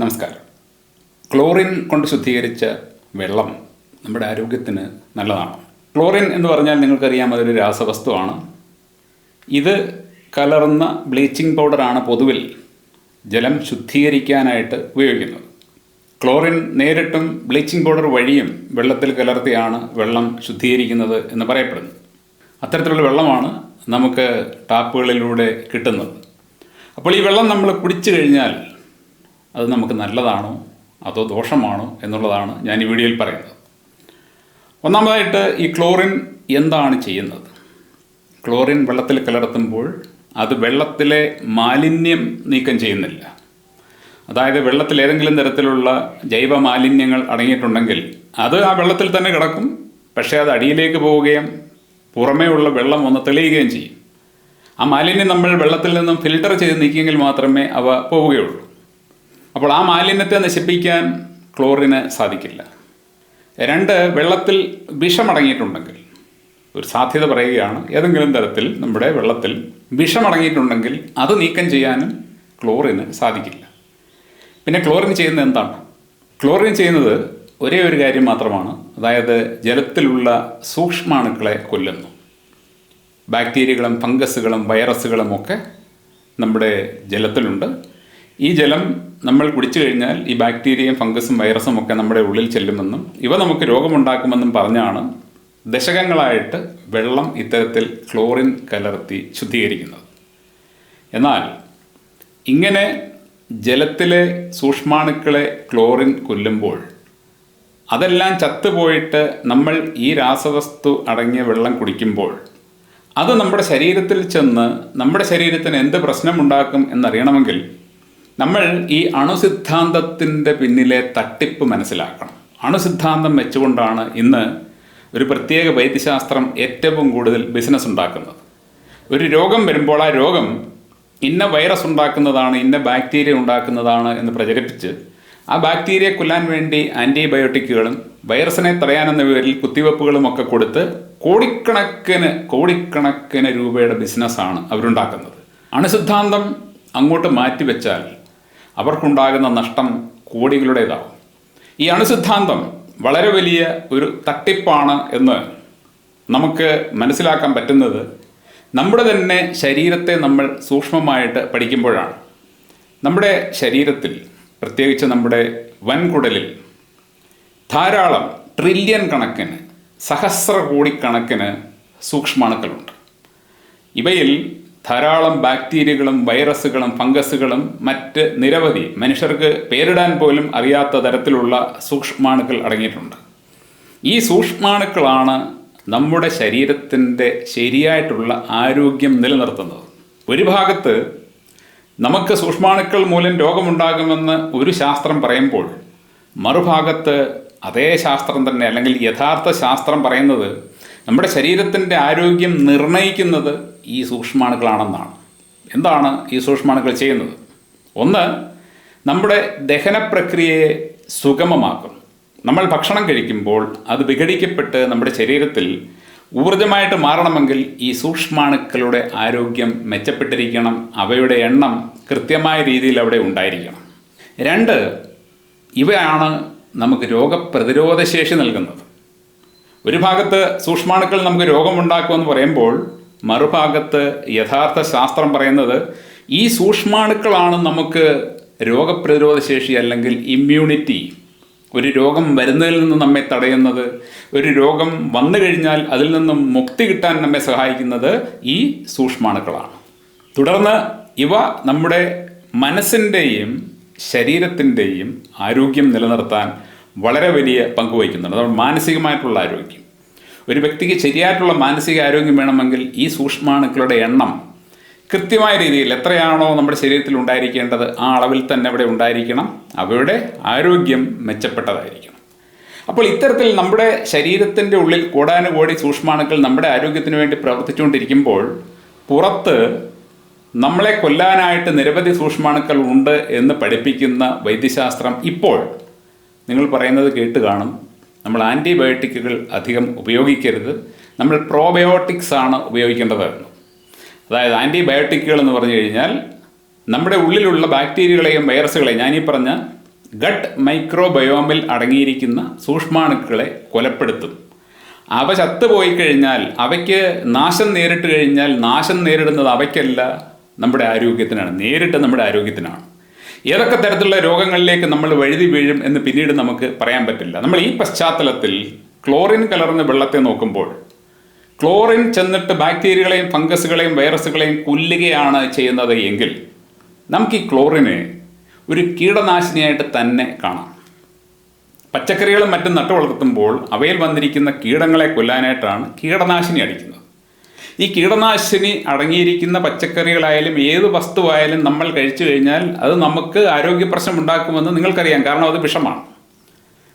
നമസ്കാരം. ക്ലോറിൻ കൊണ്ട് ശുദ്ധീകരിച്ച വെള്ളം നമ്മുടെ ആരോഗ്യത്തിന് നല്ലതാണ്. ക്ലോറിൻ എന്ന് പറഞ്ഞാൽ നിങ്ങൾക്കറിയാം അതൊരു രാസവസ്തുവാണ്. ഇത് കലർന്ന ബ്ലീച്ചിങ് പൗഡറാണ് പൊതുവിൽ ജലം ശുദ്ധീകരിക്കാനായിട്ട് ഉപയോഗിക്കുന്നത്. ക്ലോറിൻ നേരിട്ടും ബ്ലീച്ചിങ് പൗഡർ വഴിയും വെള്ളത്തിൽ കലർത്തിയാണ് വെള്ളം ശുദ്ധീകരിക്കുന്നത് എന്ന് പറയപ്പെടുന്നു. അത്തരത്തിലുള്ള വെള്ളമാണ് നമുക്ക് ടാപ്പുകളിലൂടെ കിട്ടുന്നത്. അപ്പോൾ ഈ വെള്ളം നമ്മൾ കുടിച്ചു കഴിഞ്ഞാൽ അത് നമുക്ക് നല്ലതാണോ? അതോ ദോഷമാണോ? എന്നുള്ളതാണ് ഞാൻ ഈ വീഡിയോയിൽ പറയുന്നത്. ഒന്നാമതായിട്ട് ഈ ക്ലോറിൻ എന്താണ് ചെയ്യുന്നത്? ക്ലോറിൻ വെള്ളത്തിൽ കലർത്തുമ്പോൾ അത് വെള്ളത്തിലെ മാലിന്യം നീക്കം ചെയ്യുന്നില്ല. അതായത് വെള്ളത്തിൽ ഏതെങ്കിലും തരത്തിലുള്ള ജൈവ മാലിന്യങ്ങൾ അടങ്ങിയിട്ടുണ്ടെങ്കിൽ അത് ആ വെള്ളത്തിൽ തന്നെ കിടക്കും. പക്ഷേ അത് അടിയിലേക്ക് പോവുകയും പുറമേ ഉള്ള വെള്ളം ഒന്ന് തെളിയുകയും ചെയ്യും. ആ മാലിന്യം നമ്മൾ വെള്ളത്തിൽ നിന്നും ഫിൽട്ടർ ചെയ്ത് നീക്കിയെങ്കിൽ മാത്രമേ അവ പോവുകയുള്ളൂ. അപ്പോൾ ആ മാലിന്യത്തെ നശിപ്പിക്കാൻ ക്ലോറിന് സാധിക്കില്ല. രണ്ട് വെള്ളത്തിൽ വിഷമടങ്ങിയിട്ടുണ്ടെങ്കിൽ ഒരു സാധ്യത പറയുകയാണ് ഏതെങ്കിലും തരത്തിൽ നമ്മുടെ വെള്ളത്തിൽ വിഷമടങ്ങിയിട്ടുണ്ടെങ്കിൽ അത് നീക്കം ചെയ്യാനും ക്ലോറിന് സാധിക്കില്ല. പിന്നെ ക്ലോറിൻ ചെയ്യുന്നത് എന്താണ്? ക്ലോറിൻ ചെയ്യുന്നത് ഒരേ ഒരു കാര്യം മാത്രമാണ് അതായത് ജലത്തിലുള്ള സൂക്ഷ്മാണുക്കളെ കൊല്ലുന്നു. ബാക്ടീരിയകളും ഫംഗസുകളും വൈറസുകളും ഒക്കെ നമ്മുടെ ജലത്തിലുണ്ട്. ഈ ജലം നമ്മൾ കുടിച്ചു കഴിഞ്ഞാൽ ഈ ബാക്ടീരിയയും ഫംഗസും വൈറസും ഒക്കെ നമ്മുടെ ഉള്ളിൽ ചെല്ലുമെന്നും ഇവ നമുക്ക് രോഗമുണ്ടാക്കുമെന്നും പറഞ്ഞാണ് ദശകങ്ങളായിട്ട് വെള്ളം ഇത്തരത്തിൽ ക്ലോറിൻ കലർത്തി ശുദ്ധീകരിക്കുന്നത്. എന്നാൽ ഇങ്ങനെ ജലത്തിലെ സൂക്ഷ്മാണുക്കളെ ക്ലോറിൻ കൊല്ലുമ്പോൾ അതെല്ലാം ചത്തുപോയിട്ട് നമ്മൾ ഈ രാസവസ്തു അടങ്ങിയ വെള്ളം കുടിക്കുമ്പോൾ അത് നമ്മുടെ ശരീരത്തിൽ ചെന്ന് നമ്മുടെ ശരീരത്തിന് എന്ത് പ്രശ്നമുണ്ടാക്കും എന്നറിയണമെങ്കിൽ നമ്മൾ ഈ അണുസിദ്ധാന്തത്തിന്റെ പിന്നിലെ തട്ടിപ്പ് മനസ്സിലാക്കണം. അണുസിദ്ധാന്തം വെച്ചുകൊണ്ടാണ് ഇന്ന് ഒരു പ്രത്യേക വൈദ്യശാസ്ത്രം ഏറ്റവും കൂടുതൽ ബിസിനസ് ഉണ്ടാക്കുന്നത്. ഒരു രോഗം വരുമ്പോൾ ആ രോഗം ഇന്ന വൈറസ് ഉണ്ടാക്കുന്നതാണ് ഇന്ന ബാക്ടീരിയ ഉണ്ടാക്കുന്നതാണ് എന്ന് പ്രചരിപ്പിച്ച് ആ ബാക്ടീരിയ കൊല്ലാൻ വേണ്ടി ആന്റിബയോട്ടിക്കുകളും വൈറസിനെ തടയാനെന്ന പേരിൽ കുത്തിവെപ്പുകളും ഒക്കെ കൊടുത്ത് കോടിക്കണക്കിന് കോടിക്കണക്കിന് രൂപയുടെ ബിസിനസ്സാണ് അവരുണ്ടാക്കുന്നത്. അണുസിദ്ധാന്തം അങ്ങോട്ട് മാറ്റിവെച്ചാൽ അവർക്കുണ്ടാകുന്ന നഷ്ടം കോടികളുടേതാവും ഈ അണുസിദ്ധാന്തം വളരെ വലിയ ഒരു തട്ടിപ്പാണ് എന്ന് നമുക്ക് മനസ്സിലാക്കാൻ പറ്റുന്നത് നമ്മുടെ തന്നെ ശരീരത്തെ നമ്മൾ സൂക്ഷ്മമായിട്ട് പഠിക്കുമ്പോഴാണ്. നമ്മുടെ ശരീരത്തിൽ പ്രത്യേകിച്ച് നമ്മുടെ വൻകുടലിൽ ധാരാളം ട്രില്യൺ കണക്കിന് സഹസ്ര കോടിക്കണക്കിന് സൂക്ഷ്മാണുക്കളുണ്ട്. ഇവയിൽ ധാരാളം ബാക്ടീരിയകളും വൈറസുകളും ഫംഗസുകളും മറ്റ് നിരവധി മനുഷ്യർക്ക് പേരിടാൻ പോലും അറിയാത്ത തരത്തിലുള്ള സൂക്ഷ്മാണുക്കൾ അടങ്ങിയിട്ടുണ്ട്. ഈ സൂക്ഷ്മാണുക്കളാണ് നമ്മുടെ ശരീരത്തിന്റെ ശരിയായിട്ടുള്ള ആരോഗ്യം നിലനിർത്തുന്നത്. ഒരു ഭാഗത്ത് നമുക്ക് സൂക്ഷ്മാണുക്കൾ മൂലം രോഗമുണ്ടാകുമെന്ന് ഒരു ശാസ്ത്രം പറയുമ്പോൾ മറുഭാഗത്ത് അതേ ശാസ്ത്രം തന്നെ അല്ലെങ്കിൽ യഥാർത്ഥ ശാസ്ത്രം പറയുന്നത് നമ്മുടെ ശരീരത്തിന്റെ ആരോഗ്യം നിർണയിക്കുന്നത് ഈ സൂക്ഷ്മാണുക്കളാണെന്നാണ്. എന്താണ് ഈ സൂക്ഷ്മാണുക്കൾ ചെയ്യുന്നത്? ഒന്ന് നമ്മുടെ ദഹന പ്രക്രിയയെ സുഗമമാക്കും. നമ്മൾ ഭക്ഷണം കഴിക്കുമ്പോൾ അത് വിഘടിക്കപ്പെട്ട് നമ്മുടെ ശരീരത്തിൽ ഊർജമായിട്ട് മാറണമെങ്കിൽ ഈ സൂക്ഷ്മാണുക്കളുടെ ആരോഗ്യം മെച്ചപ്പെട്ടിരിക്കണം. അവയുടെ എണ്ണം കൃത്യമായ രീതിയിൽ അവിടെ ഉണ്ടായിരിക്കണം. രണ്ട് ഇവയാണ് നമുക്ക് രോഗപ്രതിരോധ ശേഷി നൽകുന്നത്. ഒരു ഭാഗത്ത് സൂക്ഷ്മാണുക്കൾ നമുക്ക് രോഗമുണ്ടാക്കുമെന്ന് പറയുമ്പോൾ മറുഭാഗത്ത് യഥാർത്ഥ ശാസ്ത്രം പറയുന്നത് ഈ സൂക്ഷ്മാണുക്കളാണ് നമുക്ക് രോഗപ്രതിരോധ ശേഷി അല്ലെങ്കിൽ ഇമ്മ്യൂണിറ്റി ഒരു രോഗം വരുന്നതിൽ നിന്ന് നമ്മെ തടയുന്നത് ഒരു രോഗം വന്നു കഴിഞ്ഞാൽ അതിൽ നിന്നും മുക്തി കിട്ടാൻ നമ്മെ സഹായിക്കുന്നത് ഈ സൂക്ഷ്മാണുക്കളാണ്. തുടർന്ന് ഇവ നമ്മുടെ മനസ്സിന്റെയും ശരീരത്തിന്റെയും ആരോഗ്യം നിലനിർത്താൻ വളരെ വലിയ പങ്ക് വഹിക്കുന്നുണ്ട്. അതുകൊണ്ട് മാനസികമായിട്ടുള്ള ആരോഗ്യം. ഒരു വ്യക്തിക്ക് ശരിയായിട്ടുള്ള മാനസിക ആരോഗ്യം വേണമെങ്കിൽ ഈ സൂക്ഷ്മാണുക്കളുടെ എണ്ണം കൃത്യമായ രീതിയിൽ എത്രയാണോ നമ്മുടെ ശരീരത്തിൽ ഉണ്ടായിരിക്കേണ്ടത് ആ അളവിൽ തന്നെ അവിടെ ഉണ്ടായിരിക്കണം. അവയുടെ ആരോഗ്യം മെച്ചപ്പെട്ടതായിരിക്കണം. അപ്പോൾ ഇത്തരത്തിൽ നമ്മുടെ ശരീരത്തിന്റെ ഉള്ളിൽ കോടാനുകോടി സൂക്ഷ്മാണുക്കൾ നമ്മുടെ ആരോഗ്യത്തിന് വേണ്ടി പ്രവർത്തിച്ചുകൊണ്ടിരിക്കുമ്പോൾ പുറത്ത് നമ്മളെ കൊല്ലാനായിട്ട് നിരവധി സൂക്ഷ്മാണുക്കൾ ഉണ്ട് എന്ന് പഠിപ്പിക്കുന്ന വൈദ്യശാസ്ത്രം ഇപ്പോൾ നിങ്ങൾ പറയുന്നത് കേട്ട് കാണും. നമ്മൾ ആന്റിബയോട്ടിക്കുകൾ അധികം ഉപയോഗിക്കരുത്. നമ്മൾ പ്രോബയോട്ടിക്സ് ആണ് ഉപയോഗിക്കേണ്ടത്. അതായത് ആന്റിബയോട്ടിക്കുകൾ എന്ന് പറഞ്ഞു കഴിഞ്ഞാൽ നമ്മുടെ ഉള്ളിലുള്ള ബാക്ടീരിയകളെയും വൈറസുകളെയും ഞാനീ പറഞ്ഞ ഗട്ട് മൈക്രോബയോമിൽ അടങ്ങിയിരിക്കുന്ന സൂക്ഷ്മാണുക്കളെ കൊലപ്പെടുത്തും. അവ ചത്തുപോയി കഴിഞ്ഞാൽ അവയ്ക്ക് നാശം നേരിട്ട് കഴിഞ്ഞാൽ നാശം നേരിടുന്നത് അവയ്ക്കല്ല നമ്മുടെ ആരോഗ്യത്തിനാണ്. നേരിട്ട് നമ്മുടെ ആരോഗ്യത്തിനാണ്. ഏതൊക്കെ തരത്തിലുള്ള രോഗങ്ങളിലേക്ക് നമ്മൾ വഴുതി വീഴും എന്ന് പിന്നീട് നമുക്ക് പറയാൻ പറ്റില്ല. നമ്മൾ ഈ പശ്ചാത്തലത്തിൽ ക്ലോറിൻ കലർന്ന വെള്ളത്തെ നോക്കുമ്പോൾ ക്ലോറിൻ ചെന്നിട്ട് ബാക്ടീരിയകളെയും ഫംഗസുകളെയും വൈറസുകളെയും കൊല്ലുകയാണ് ചെയ്യുന്നത് എങ്കിൽ നമുക്ക് ഈ ക്ലോറിനെ ഒരു കീടനാശിനിയായിട്ട് തന്നെ കാണാം. പച്ചക്കറികളും മറ്റും നട്ടു വളർത്തുമ്പോൾ അവയിൽ വന്നിരിക്കുന്ന കീടങ്ങളെ കൊല്ലാനായിട്ടാണ് കീടനാശിനി അടിക്കുന്നത്. ഈ കീടനാശിനി അടങ്ങിയിരിക്കുന്ന പച്ചക്കറികളായാലും ഏത് വസ്തുവായാലും നമ്മൾ കഴിച്ചു കഴിഞ്ഞാൽ അത് നമുക്ക് ആരോഗ്യ പ്രശ്നം ഉണ്ടാക്കുമെന്ന് നിങ്ങൾക്കറിയാം. കാരണം അത് വിഷമാണ്.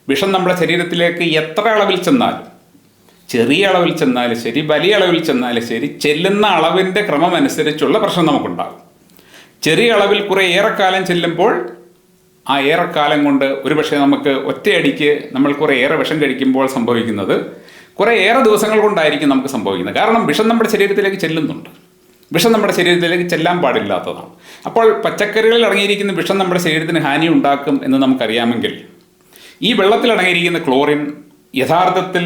വിഷം നമ്മുടെ ശരീരത്തിലേക്ക് എത്ര അളവിൽ ചെന്നാലും ചെറിയ അളവിൽ ചെന്നാലും ശരി വലിയ അളവിൽ ചെന്നാലും ശരി ചെല്ലുന്ന അളവിന്റെ ക്രമം അനുസരിച്ചുള്ള പ്രശ്നം നമുക്കുണ്ടാകും. ചെറിയ അളവിൽ കുറേ ഏറെക്കാലം ചെല്ലുമ്പോൾ ആ ഏറെക്കാലം കൊണ്ട് ഒരുപക്ഷെ നമുക്ക് ഒറ്റയടിക്ക് നമ്മൾ കുറേ ഏറെ വിഷം കഴിക്കുമ്പോൾ സംഭവിക്കുന്നത് കുറേ ഏറെ ദിവസങ്ങൾ കൊണ്ടായിരിക്കും നമുക്ക് സംഭവിക്കുന്നത്. കാരണം വിഷം നമ്മുടെ ശരീരത്തിലേക്ക് ചെല്ലുന്നുണ്ട്. വിഷം നമ്മുടെ ശരീരത്തിലേക്ക് ചെല്ലാൻ പാടില്ലാത്തതാണ്. അപ്പോൾ പച്ചക്കറികളിൽ അടങ്ങിയിരിക്കുന്ന വിഷം നമ്മുടെ ശരീരത്തിന് ഹാനി ഉണ്ടാക്കും എന്ന് നമുക്കറിയാമെങ്കിൽ ഈ വെള്ളത്തിൽ അടങ്ങിയിരിക്കുന്ന ക്ലോറിൻ യഥാർത്ഥത്തിൽ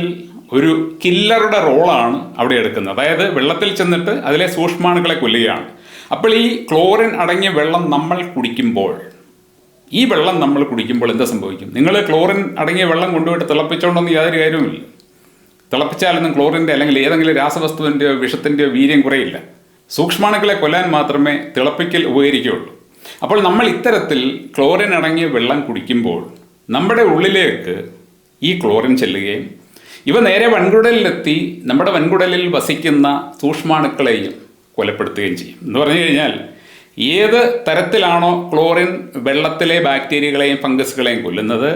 ഒരു കില്ലറുടെ റോളാണ് അവിടെ എടുക്കുന്നത്. അതായത് വെള്ളത്തിൽ ചെന്നിട്ട് അതിലെ സൂക്ഷ്മാണുക്കളെ കൊല്ലുകയാണ്. അപ്പോൾ ഈ ക്ലോറിൻ അടങ്ങിയ വെള്ളം നമ്മൾ കുടിക്കുമ്പോൾ ഈ വെള്ളം നമ്മൾ കുടിക്കുമ്പോൾ എന്താ സംഭവിക്കും? നിങ്ങൾ ക്ലോറിൻ അടങ്ങിയ വെള്ളം കൊണ്ടുപോയിട്ട് തിളപ്പിച്ചുകൊണ്ടൊന്നും യാതൊരു കാര്യവുമില്ല. തിളപ്പിച്ചാലൊന്നും ക്ലോറിന്റെ അല്ലെങ്കിൽ ഏതെങ്കിലും രാസവസ്തുവിന്റെയോ വിഷത്തിന്റെയോ വീര്യം കുറയില്ല. സൂക്ഷ്മാണുക്കളെ കൊല്ലാൻ മാത്രമേ തിളപ്പിക്കൽ ഉപകരിക്കുകയുള്ളൂ. അപ്പോൾ നമ്മൾ ഇത്തരത്തിൽ ക്ലോറിൻ അടങ്ങിയ വെള്ളം കുടിക്കുമ്പോൾ നമ്മുടെ ഉള്ളിലേക്ക് ഈ ക്ലോറിൻ ചെല്ലുകയും ഇവ നേരെ വൻകുടലിലെത്തി നമ്മുടെ വൻകുടലിൽ വസിക്കുന്ന സൂക്ഷ്മാണുക്കളെയും കൊലപ്പെടുത്തുകയും ചെയ്യും. എന്ന് പറഞ്ഞു കഴിഞ്ഞാൽ ഏത് തരത്തിലാണോ ക്ലോറിൻ വെള്ളത്തിലെ ബാക്ടീരിയകളെയും ഫംഗസുകളെയും കൊല്ലുന്നത്?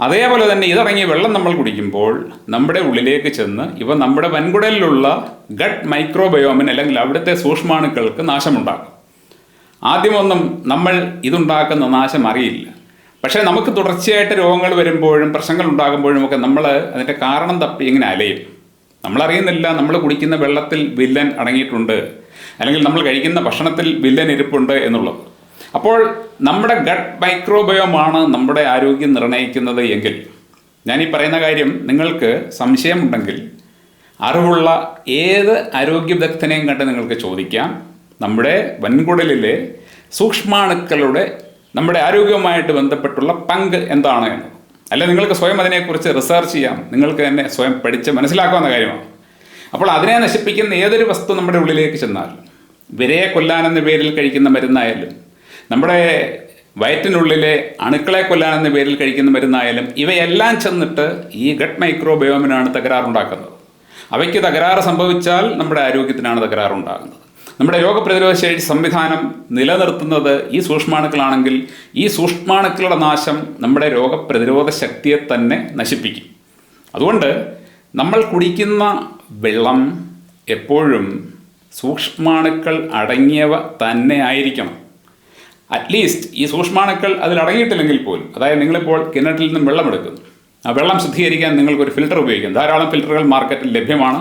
അതേപോലെ തന്നെ ഇതിറങ്ങിയ വെള്ളം നമ്മൾ കുടിക്കുമ്പോൾ നമ്മുടെ ഉള്ളിലേക്ക് ചെന്ന് ഇവ നമ്മുടെ വൻകുടലിലുള്ള ഗട്ട് മൈക്രോബയോമിന് അല്ലെങ്കിൽ അവിടുത്തെ സൂക്ഷ്മാണുക്കൾക്ക് നാശമുണ്ടാക്കും. ആദ്യമൊന്നും നമ്മൾ ഇതുണ്ടാക്കുന്ന നാശം അറിയില്ല. പക്ഷേ നമുക്ക് തുടർച്ചയായിട്ട് രോഗങ്ങൾ വരുമ്പോഴും പ്രശ്നങ്ങൾ ഉണ്ടാകുമ്പോഴും ഒക്കെ നമ്മൾ അതിന്റെ കാരണം തപ്പി ഇങ്ങനെ അലയും. നമ്മളറിയുന്നില്ല നമ്മൾ കുടിക്കുന്ന വെള്ളത്തിൽ വില്ലൻ അടങ്ങിയിട്ടുണ്ട്. അല്ലെങ്കിൽ നമ്മൾ കഴിക്കുന്ന ഭക്ഷണത്തിൽ വില്ലൻ ഇരിപ്പുണ്ട് എന്നുള്ളത്. അപ്പോൾ നമ്മുടെ ഗട്ട് മൈക്രോബയോമാണ് നമ്മുടെ ആരോഗ്യം നിർണയിക്കുന്നത് എങ്കിൽ ഞാൻ ഈ പറയുന്ന കാര്യം നിങ്ങൾക്ക് സംശയമുണ്ടെങ്കിൽ അറിവുള്ള ഏത് ആരോഗ്യ വിദഗ്ധനെയും കണ്ട് നിങ്ങൾക്ക് ചോദിക്കാം. നമ്മുടെ വൻകുടലിലെ സൂക്ഷ്മാണുക്കളുടെ നമ്മുടെ ആരോഗ്യവുമായിട്ട് ബന്ധപ്പെട്ടുള്ള പങ്ക് എന്താണ് എന്ന്. അല്ലെ നിങ്ങൾക്ക് സ്വയം അതിനെക്കുറിച്ച് റിസർച്ച് ചെയ്യാം. നിങ്ങൾക്ക് തന്നെ സ്വയം പഠിച്ച് മനസ്സിലാക്കാവുന്ന കാര്യമാണ്. അപ്പോൾ അതിനെ നശിപ്പിക്കുന്ന ഏതൊരു വസ്തു നമ്മുടെ ഉള്ളിലേക്ക് ചെന്നാൽ വിരയെ കൊല്ലാനെന്ന പേരിൽ കഴിക്കുന്ന മരുന്നായാലും നമ്മുടെ വയറ്റിനുള്ളിലെ അണുക്കളെ കൊല്ലാനെന്ന പേരിൽ കഴിക്കുന്ന മരുന്നായാലും ഇവയെല്ലാം ചെന്നിട്ട് ഈ ഗട്ട് മൈക്രോബയോമിനാണ് തകരാറുണ്ടാക്കുന്നത്. അവയ്ക്ക് തകരാറ് സംഭവിച്ചാൽ നമ്മുടെ ആരോഗ്യത്തിനാണ് തകരാറുണ്ടാകുന്നത്. നമ്മുടെ രോഗപ്രതിരോധ ശേഷി സംവിധാനം നിലനിർത്തുന്നത് ഈ സൂക്ഷ്മാണുക്കളാണെങ്കിൽ ഈ സൂക്ഷ്മാണുക്കളുടെ നാശം നമ്മുടെ രോഗപ്രതിരോധ ശക്തിയെ തന്നെ നശിപ്പിക്കും. അതുകൊണ്ട് നമ്മൾ കുടിക്കുന്ന വെള്ളം എപ്പോഴും സൂക്ഷ്മാണുക്കൾ അടങ്ങിയവ തന്നെ ആയിരിക്കണം. അറ്റ്ലീസ്റ്റ് ഈ സൂക്ഷ്മാണുക്കൾ അതിൽ അടങ്ങിയിട്ടില്ലെങ്കിൽ പോലും. അതായത് നിങ്ങളിപ്പോൾ കിണറ്റിൽ നിന്നും വെള്ളമെടുക്കുന്നു ആ വെള്ളം ശുദ്ധീകരിക്കാൻ നിങ്ങൾക്കൊരു ഫിൽറ്റർ ഉപയോഗിക്കാം. ധാരാളം ഫിൽറ്ററുകൾ മാർക്കറ്റിൽ ലഭ്യമാണ്.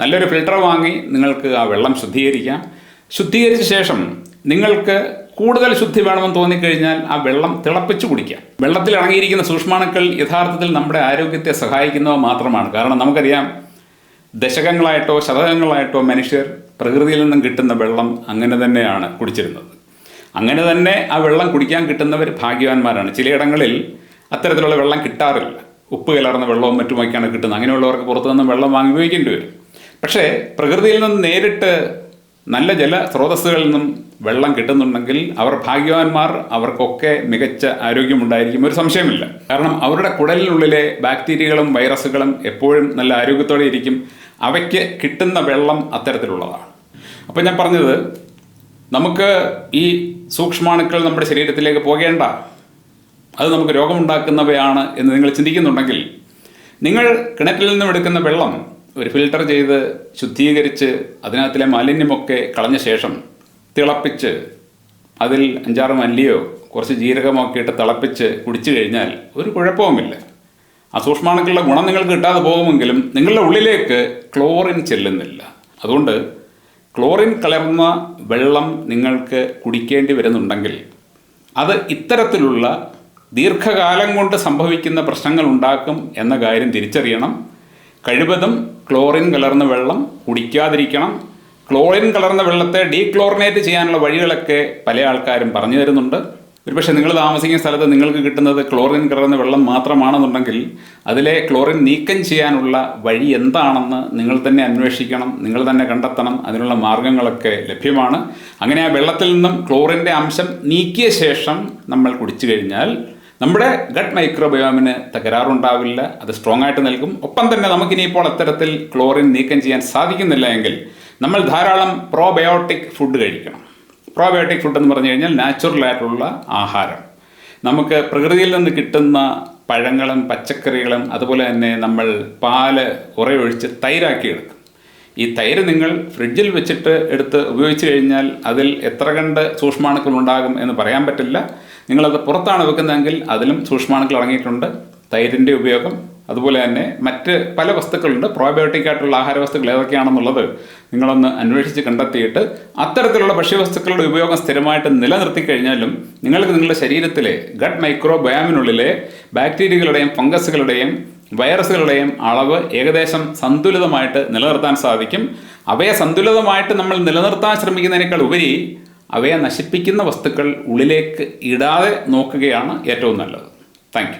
നല്ലൊരു ഫിൽറ്റർ വാങ്ങി നിങ്ങൾക്ക് ആ വെള്ളം ശുദ്ധീകരിക്കാം. ശുദ്ധീകരിച്ച ശേഷം നിങ്ങൾക്ക് കൂടുതൽ ശുദ്ധി വേണമെന്ന് തോന്നിക്കഴിഞ്ഞാൽ ആ വെള്ളം തിളപ്പിച്ച് കുടിക്കാം. വെള്ളത്തിൽ അടങ്ങിയിരിക്കുന്ന സൂക്ഷ്മാണുക്കൾ യഥാർത്ഥത്തിൽ നമ്മുടെ ആരോഗ്യത്തെ സഹായിക്കുന്നവ മാത്രമാണ്. കാരണം നമുക്കറിയാം ദശകങ്ങളായിട്ടോ ശതകങ്ങളായിട്ടോ മനുഷ്യർ പ്രകൃതിയിൽ നിന്നും കിട്ടുന്ന വെള്ളം അങ്ങനെ തന്നെയാണ് കുടിച്ചിരുന്നത്. അങ്ങനെ തന്നെ ആ വെള്ളം കുടിക്കാൻ കിട്ടുന്നവർ ഭാഗ്യവാന്മാരാണ്. ചിലയിടങ്ങളിൽ അത്തരത്തിലുള്ള വെള്ളം കിട്ടാറില്ല. ഉപ്പ് കലർന്ന വെള്ളവും മറ്റുമൊക്കെയാണ് കിട്ടുന്നത്. അങ്ങനെയുള്ളവർക്ക് പുറത്തു നിന്ന് വെള്ളം വാങ്ങി ഉപയോഗിക്കേണ്ടി വരും. പക്ഷേ പ്രകൃതിയിൽ നിന്ന് നേരിട്ട് നല്ല ജല സ്രോതസ്സുകളിൽ നിന്നും വെള്ളം കിട്ടുന്നുണ്ടെങ്കിൽ അവർ ഭാഗ്യവാന്മാർ അവർക്കൊക്കെ മികച്ച ആരോഗ്യമുണ്ടായിരിക്കും ഒരു സംശയമില്ല. കാരണം അവരുടെ കുടലിനുള്ളിലെ ബാക്ടീരിയകളും വൈറസുകളും എപ്പോഴും നല്ല ആരോഗ്യത്തോടെ ഇരിക്കും. അവയ്ക്ക് കിട്ടുന്ന വെള്ളം അത്തരത്തിലുള്ളതാണ്. അപ്പോൾ ഞാൻ പറഞ്ഞത് നമുക്ക് ഈ സൂക്ഷ്മാണുക്കൾ നമ്മുടെ ശരീരത്തിലേക്ക് പോകേണ്ട. അത് നമുക്ക് രോഗമുണ്ടാക്കുന്നവയാണ് എന്ന് നിങ്ങൾ ചിന്തിക്കുന്നുണ്ടെങ്കിൽ നിങ്ങൾ കിണറ്റിൽ നിന്നും എടുക്കുന്ന വെള്ളം ഒരു ഫിൽട്ടർ ചെയ്ത് ശുദ്ധീകരിച്ച് അതിനകത്തിലെ മാലിന്യമൊക്കെ കളഞ്ഞ ശേഷം തിളപ്പിച്ച് അതിൽ അഞ്ചാറ് മല്ലിയോ കുറച്ച് ജീരകമോ ഒക്കെ ഇട്ട് തിളപ്പിച്ച് കുടിച്ചു കഴിഞ്ഞാൽ ഒരു കുഴപ്പവുമില്ല. ആ സൂക്ഷ്മാണുക്കളുടെ ഗുണം നിങ്ങൾക്ക് കിട്ടാതെ പോകുമെങ്കിലും നിങ്ങളുടെ ഉള്ളിലേക്ക് ക്ലോറിൻ ചെല്ലുന്നില്ല. അതുകൊണ്ട് ക്ലോറിൻ കലർന്ന വെള്ളം നിങ്ങൾക്ക് കുടിക്കേണ്ടി വരുന്നുണ്ടെങ്കിൽ അത് ഇത്തരത്തിലുള്ള ദീർഘകാലം കൊണ്ട് സംഭവിക്കുന്ന പ്രശ്നങ്ങൾ ഉണ്ടാക്കും എന്ന കാര്യം തിരിച്ചറിയണം. കഴിവതും ക്ലോറിൻ കലർന്ന വെള്ളം കുടിക്കാതിരിക്കണം. ക്ലോറിൻ കലർന്ന വെള്ളത്തെ ഡീക്ലോറിനേറ്റ് ചെയ്യാനുള്ള വഴികളൊക്കെ പല ആൾക്കാരും പറഞ്ഞു തരുന്നുണ്ട്. ഒരുപക്ഷെ നിങ്ങൾ താമസിക്കുന്ന സ്ഥലത്ത് നിങ്ങൾക്ക് കിട്ടുന്നത് ക്ലോറിൻ കലർന്ന വെള്ളം മാത്രമാണെന്നുണ്ടെങ്കിൽ അതിലെ ക്ലോറിൻ നീക്കം ചെയ്യാനുള്ള വഴി എന്താണെന്ന് നിങ്ങൾ തന്നെ അന്വേഷിക്കണം നിങ്ങൾ തന്നെ കണ്ടെത്തണം അതിനുള്ള മാർഗങ്ങളൊക്കെ ലഭ്യമാണ്. അങ്ങനെ ആ വെള്ളത്തിൽ നിന്നും ക്ലോറിന്റെ അംശം നീക്കിയ ശേഷം നമ്മൾ കുടിച്ചു കഴിഞ്ഞാൽ നമ്മുടെ ഗട്ട് മൈക്രോബയോമിന് തകരാറുണ്ടാവില്ല അത് സ്ട്രോങ് ആയിട്ട് നൽകും. ഒപ്പം തന്നെ നമുക്കിനിയിപ്പോൾ അത്തരത്തിൽ ക്ലോറിൻ നീക്കം ചെയ്യാൻ സാധിക്കുന്നില്ല എങ്കിൽ നമ്മൾ ധാരാളം പ്രോബയോട്ടിക് ഫുഡ് കഴിക്കണം. പ്രോബയോട്ടിക് ഫുഡ് എന്ന് പറഞ്ഞു കഴിഞ്ഞാൽ നാച്ചുറലായിട്ടുള്ള ആഹാരം. നമുക്ക് പ്രകൃതിയിൽ നിന്ന് കിട്ടുന്ന പഴങ്ങളും പച്ചക്കറികളും അതുപോലെ തന്നെ നമ്മൾ പാൽ കുറേ ഒഴിച്ച് തൈരാക്കി എടുക്കും ഈ തൈര് നിങ്ങൾ ഫ്രിഡ്ജിൽ വെച്ചിട്ട് എടുത്ത് ഉപയോഗിച്ച് കഴിഞ്ഞാൽ അതിൽ എത്ര കണ്ട് സൂക്ഷ്മാണുക്കൾ ഉണ്ടാകും എന്ന് പറയാൻ പറ്റില്ല. നിങ്ങളത് പുറത്താണ് വെക്കുന്നതെങ്കിൽ അതിലും സൂക്ഷ്മാണുക്കൾ അടങ്ങിയിട്ടുണ്ട് തൈരിന്റെ ഉപയോഗം അതുപോലെ തന്നെ മറ്റ് പല വസ്തുക്കളുണ്ട്. പ്രോബയോട്ടിക് ആയിട്ടുള്ള ആഹാര വസ്തുക്കൾ ഏതൊക്കെയാണെന്നുള്ളത് നിങ്ങളൊന്ന് അന്വേഷിച്ച് കണ്ടെത്തിയിട്ട് അത്തരത്തിലുള്ള ഭക്ഷ്യവസ്തുക്കളുടെ ഉപയോഗം സ്ഥിരമായിട്ട് നിലനിർത്തി കഴിഞ്ഞാലും നിങ്ങൾക്ക് നിങ്ങളുടെ ശരീരത്തിലെ ഗട്ട് മൈക്രോബയാമിനുള്ളിലെ ബാക്ടീരിയകളുടെയും ഫംഗസുകളുടെയും വൈറസുകളുടെയും അളവ് ഏകദേശം സന്തുലിതമായിട്ട് നിലനിർത്താൻ സാധിക്കും. അവയെ സന്തുലിതമായിട്ട് നമ്മൾ നിലനിർത്താൻ ശ്രമിക്കുന്നതിനേക്കാൾ ഉപരി അവയെ നശിപ്പിക്കുന്ന വസ്തുക്കൾ ഉള്ളിലേക്ക് ഇടാതെ നോക്കുകയാണ് ഏറ്റവും നല്ലത്. താങ്ക്